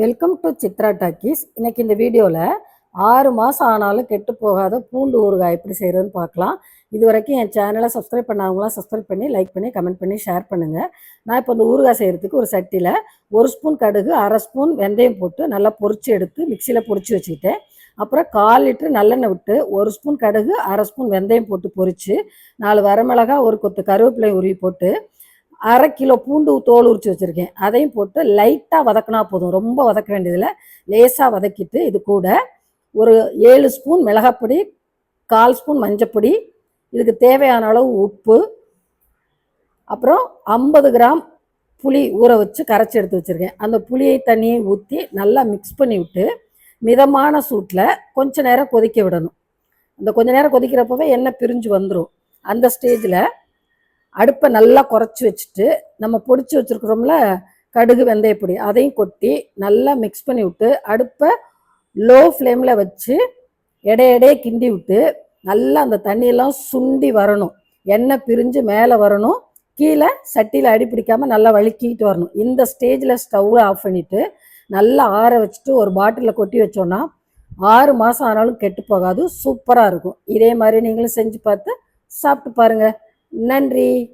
Welcome to Chitra talkies இன்னைக்கு இந்த வீடியோவில் ஆறு மாதம் ஆனாலும் கெட்டு போகாத பூண்டு ஊறுகாய் எப்படி செய்கிறதுன்னு பார்க்கலாம். இது வரைக்கும் என் சேனலை சப்ஸ்கிரைப் பண்ணாதவங்களாம் சப்ஸ்கிரைப் பண்ணி லைக் பண்ணி கமெண்ட் பண்ணி ஷேர் பண்ணுங்கள் நான் இப்போ இந்த ஊறுகாய் செய்கிறதுக்கு ஒரு சட்டியில் ஒரு ஸ்பூன் கடுகு அரை ஸ்பூன் வெந்தயம் போட்டு நல்லா பொறிச்சு எடுத்து மிக்சியில் பொறிச்சு வச்சுக்கிட்டேன். அப்புறம் கால் லிட்டர் நல்லெண்ணெய் விட்டு ஒரு ஸ்பூன் கடுகு அரை ஸ்பூன் வெந்தயம் போட்டு பொறிச்சு நாலு வரமிளகா ஒரு கொத்து கருவேப்பிலை உருவி போட்டு அரை கிலோ பூண்டு தோல் உரிச்சு வச்சுருக்கேன். அதையும் போட்டு லைட்டாக வதக்கினா போதும். ரொம்ப வதக்க வேண்டியதில்லை. லேசாக வதக்கிட்டு இது கூட ஒரு ஏழு ஸ்பூன் மிளகாப்பொடி கால் ஸ்பூன் மஞ்சப்பொடி இதுக்கு தேவையான அளவு உப்பு அப்புறம் ஐம்பது கிராம் புளி ஊற வச்சு கரைச்சி எடுத்து வச்சுருக்கேன். அந்த புளியை தண்ணியை ஊற்றி நல்லா மிக்ஸ் பண்ணி விட்டு மிதமான சூட்டில் கொஞ்ச நேரம் கொதிக்க விடணும். அந்த கொஞ்ச நேரம் கொதிக்கிறப்பவே எண்ணெய் பிரிஞ்சு வந்துடும் அந்த ஸ்டேஜில் அடுப்பை நல்லா குறைச்சி வச்சுட்டு நம்ம பொடிச்சு வச்சுருக்குறோம்ல கடுகு வெந்தயப்பொடி அதையும் கொட்டி நல்லா மிக்ஸ் பண்ணி விட்டு அடுப்பை லோ ஃப்ளேமில் வச்சு எடையடையே கிண்டி விட்டு நல்லா அந்த தண்ணியெல்லாம் சுண்டி வரணும். எண்ணெய் பிரிஞ்சு மேலே வரணும். கீழே சட்டியில் அடி பிடிக்காம நல்லா வழுக்கிட்டு வரணும். இந்த ஸ்டேஜில் ஸ்டவ்வை ஆஃப் பண்ணிவிட்டு நல்லா ஆற வச்சுட்டு ஒரு பாட்டிலில் கொட்டி வச்சோன்னா ஆறு மாதம் ஆனாலும் கெட்டு போகாது. சூப்பராக இருக்கும். இதே மாதிரி நீங்களும் செஞ்சு பார்த்து சாப்பிட்டு பாருங்கள் நன்றி.